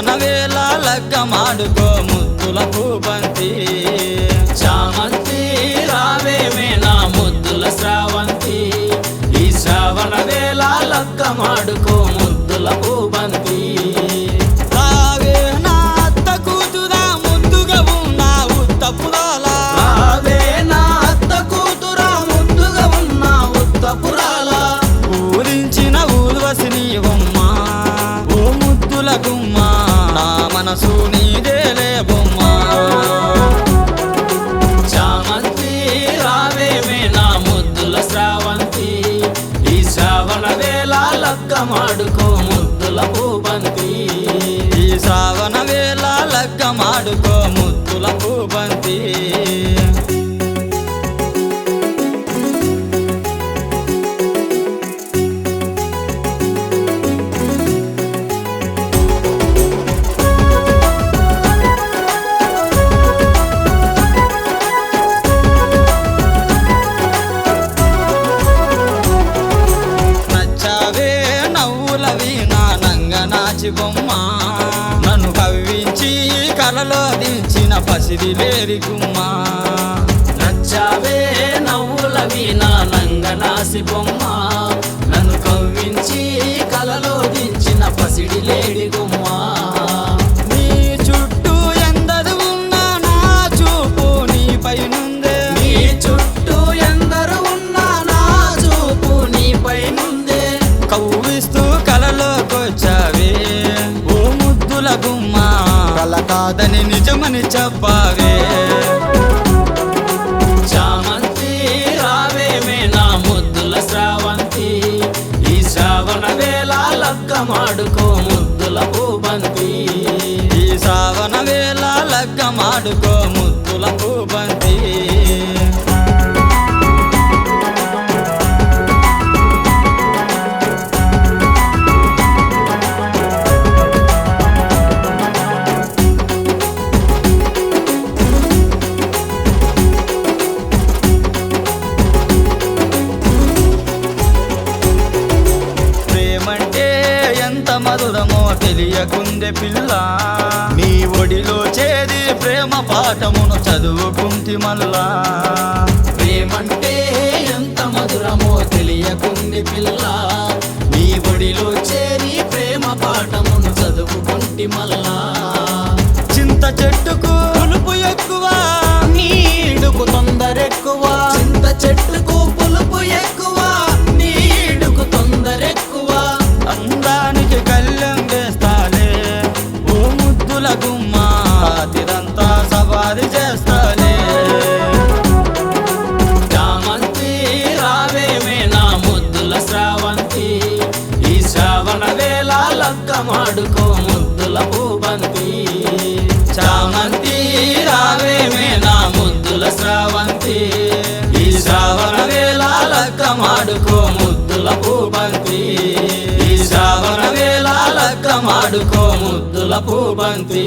మనవేలా లగ్గమాడుకో ముద్దుల పూబంతి మనసు నీదేలే బొమ్మ. చామంతి రావేమే నా ముద్దుల శ్రావంతి. ఈ శ్రావణ వేళ లక్క మాడుకో ముద్దుల పూబంతి. ఈ శ్రావణ వేళ లగ్గ మాడుకో ముద్దుల పూబంతి. నాచి బొమ్మ. నన్ను కవ్వించి కలలో దించిన పసిది లేరి గుమ్మ. నచ్చావే నవ్వుల వీణ నంగనాసి బొమ్మ. కాదని నిజమని చెప్పావే. చామంతి రావేమే నా ముద్దుల శ్రావంతి ఈ శ్రావణ వేళ లగ్గమాడుకో ముద్దుల పూబంతి ఈ శ్రావణ వేళ లగ్గమాడుకో ముద్దుల పూబంతి ఎంత మధురమో తెలియకుందే పిల్ల. నీ ఒడిలో చేరి ప్రేమ పాఠమును చదువుకుంటి మల్లా. ప్రేమంటే ఎంత మధురమో తెలియకుంది పిల్ల. నీ ఒడిలో చేరి ప్రేమ పాఠమును చదువుకుంటి మల్లా. చింత చెట్టుకు లక్క మాడుకో ముద్దుల పూబంతి చామంతి రావేమే నా ముద్దుల శ్రావంతి ఈ శ్రావణ వేళ లక్క మాడుకో ముద్దుల పూబంతి ఈ శ్రావణ వేళ లక్క మాడుకో ముద్దుల పూబంతి